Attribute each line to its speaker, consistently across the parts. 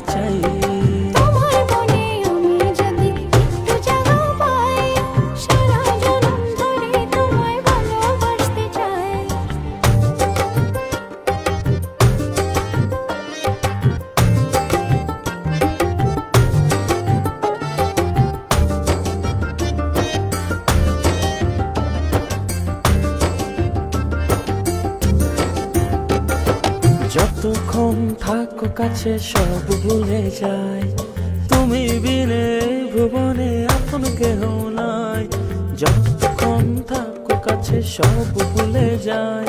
Speaker 1: চাই যতক্ষণ থাকো কাছে, সব ভুলে যাই। তুমি বিনে ভুবনে আপন কেহ নাই। যতক্ষণ থাকো কাছে, সব ভুলে যাই।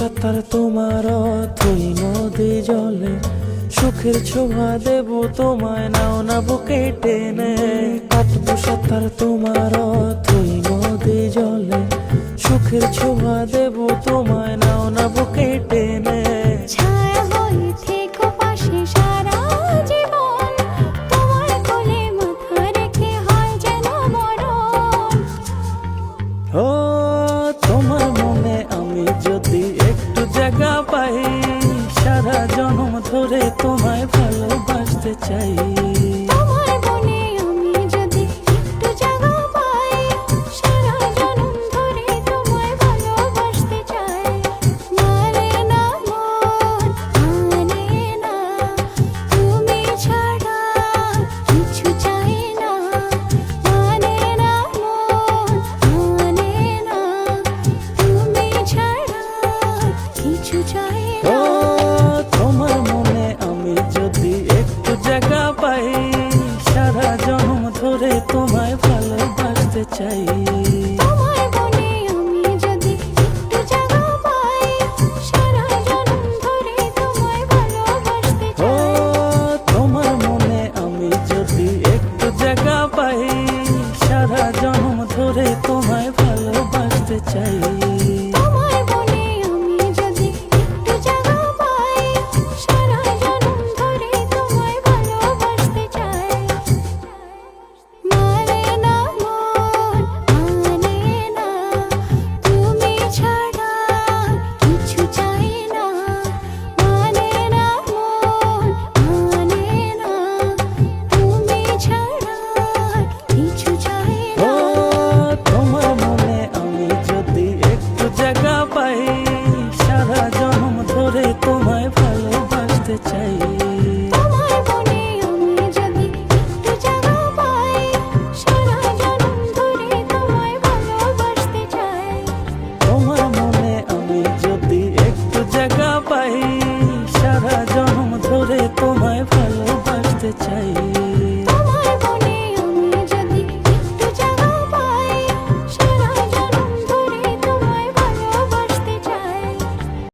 Speaker 1: সাঁতার তোমার তুই নদী জলে। সুখের ছোঁয়া দেব তোমায় নাও না বুকে টেনে। কাটবো সাঁতার তোমার তুই নদী জলে। সুখের ছোঁয়া দেব তোমায় নাও না বুকে টেনে।
Speaker 2: ছায়া হয়ে থেকো পাশে সারা জীবন। তোমার কোলে মাথা রেখে হয় যেন মরণ।
Speaker 1: ও ধরে তোমায় ভালোবাসতে চাই। तुम्हारे भलोबाजते चाहिए